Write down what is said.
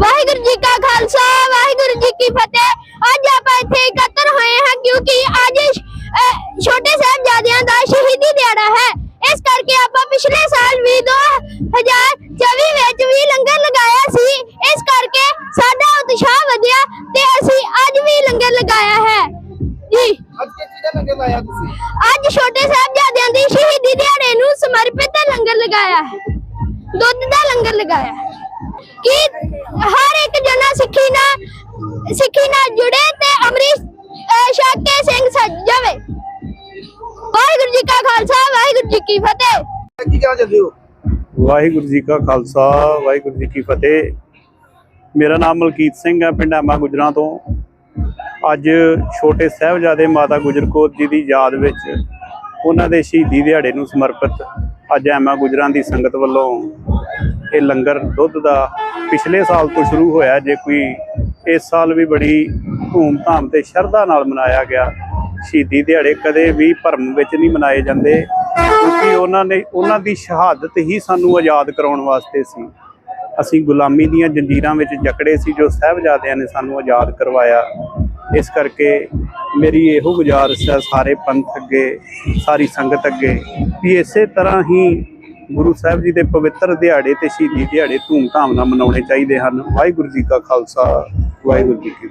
ਵਾਹਿਗੁਰੂ ਜੀ ਕਾ ਖਾਲਸਾ ਵਾਹਿਗੁਰੂ ਜੀ ਕੀ ਫਤਿਹ। ਅੱਜ ਆਪਾਂ ਇੱਥੇ ਇਕੱਤਰ ਹੋਏ ਹਾਂ ਕਿਉਂਕਿ ਅੱਜ ਛੋਟੇ ਸਾਹਿਬਜ਼ਾਦਿਆਂ ਦਾ ਸ਼ਹੀਦੀ ਦਿਹਾੜਾ ਹੈ। ਇਸ ਕਰਕੇ ਆਪਾਂ ਪਿਛਲੇ ਸਾਲ ਵੀ 2024 ਵਿੱਚ ਵੀ ਲੰਗਰ ਲਗਾਇਆ ਸੀ। ਇਸ ਕਰਕੇ ਸਾਡਾ ਉਤਸ਼ਾਹ ਵਧਿਆ ਤੇ ਅਸੀਂ ਅੱਜ ਵੀ ਲੰਗਰ ਲਗਾਇਆ ਹੈ। ਜੀ। ਅੱਜ ਕਿਸ ਚੀਜ਼ ਦਾ ਲੰਗਰ ਲਾਇਆ ਤੁਸੀਂ? ਅੱਜ ਛੋਟੇ ਸਾਹਿਬਜ਼ਾਦਿਆਂ ਦੀ ਸ਼ਹੀਦੀ ਦਿਹਾੜੇ ਨੂੰ ਸਮਰਪਿਤ ਲੰਗਰ ਲਗਾਇਆ ਹੈ। ਦੁੱਧ ਦਾ ਲੰਗਰ ਲਗਾਇਆ ਕਿ ਹਰ ਇੱਕ ਜਣਾ ਸਿੱਖੀ ਨਾਲ ਸਿੱਖੀ ਨਾਲ ਜੁੜੇ ਤੇ ਛਕ ਕੇ ਸਿੰਘ ਸੱਜ ਜਾਵੇ। ਵਾਹਿਗੁਰੂ ਜੀ ਕਾ ਖਾਲਸਾ ਵਾਹਿਗੁਰੂ ਜੀ ਕੀ ਫਤਿਹ। ਕੀ ਕਹਿਣਾ ਚਾਹੁੰਦੇ ਹੋ? ਵਾਹਿਗੁਰੂ ਜੀ ਕਾ ਖਾਲਸਾ ਵਾਹਿਗੁਰੂ ਜੀ ਕੀ ਫਤਿਹ। ਮੇਰਾ ਨਾਮ ਮਲਕੀਤ ਸਿੰਘ ਹੈ ਪਿੰਡ ਆਮਾ ਗੁਜਰਾਂ ਤੋਂ। ਅੱਜ ਛੋਟੇ ਸਾਹਿਬਜ਼ਾਦੇ ਮਾਤਾ ਗੁਜਰ ਕੌਰ ਜੀ ਦੀ ਯਾਦ ਵਿੱਚ ਉਹਨਾਂ ਦੇ ਸ਼ਹੀਦੀ ਦਿਹਾੜੇ ਨੂੰ ਸਮਰਪਿਤ ਅੱਜ ਆਮਾ ਗੁਜਰਾਂ ਦੀ ਸੰਗਤ ਵੱਲੋਂ ਇਹ ਲੰਗਰ ਦੁੱਧ ਦਾ ਪਿਛਲੇ ਸਾਲ ਤੋਂ ਸ਼ੁਰੂ ਹੋਇਆ, ਜੇ ਕੋਈ ਇਸ ਸਾਲ ਵੀ ਬੜੀ ਧੂਮ-ਧਾਮ ਤੇ ਸ਼ਰਧਾ ਨਾਲ ਮਨਾਇਆ ਗਿਆ। ਸ਼ਹੀਦੀ ਦਿਹਾੜੇ ਕਦੇ ਵੀ ਭਰਮ ਵਿੱਚ ਨਹੀਂ ਮਨਾਏ ਜਾਂਦੇ, ਕਿਉਂਕਿ ਉਹਨਾਂ ਨੇ, ਉਹਨਾਂ ਦੀ ਸ਼ਹਾਦਤ ਹੀ ਸਾਨੂੰ ਆਜ਼ਾਦ ਕਰਾਉਣ ਵਾਸਤੇ ਸੀ। ਅਸੀਂ ਗੁਲਾਮੀ ਦੀਆਂ ਜੰਜੀਰਾਂ ਵਿੱਚ ਜਕੜੇ ਸੀ, ਜੋ ਸਾਹਿਬਜ਼ਾਦਿਆਂ ਨੇ ਸਾਨੂੰ ਆਜ਼ਾਦ ਕਰਵਾਇਆ। ਇਸ ਕਰਕੇ ਮੇਰੀ ਇਹੋ ਗੁਜ਼ਾਰਿਸ਼ ਹੈ ਸਾਰੇ ਪੰਥ ਅੱਗੇ, ਸਾਰੀ ਸੰਗਤ ਅੱਗੇ, ਵੀ ਇਸੇ ਤਰ੍ਹਾਂ ਹੀ ਗੁਰੂ ਸਾਹਿਬ ਜੀ ਦੇ ਪਵਿੱਤਰ ਦਿਹਾੜੇ ਤੇ ਸ਼ਹੀਦੀ ਦਿਹਾੜੇ ਧੂਮ-ਧਾਮ ਨਾਲ ਮਨਾਉਣੇ ਚਾਹੀਦੇ ਹਨ। ਵਾਹਿਗੁਰੂ ਜੀ ਕਾ ਖਾਲਸਾ, ਵਾਹਿਗੁਰੂ ਜੀ ਕੀ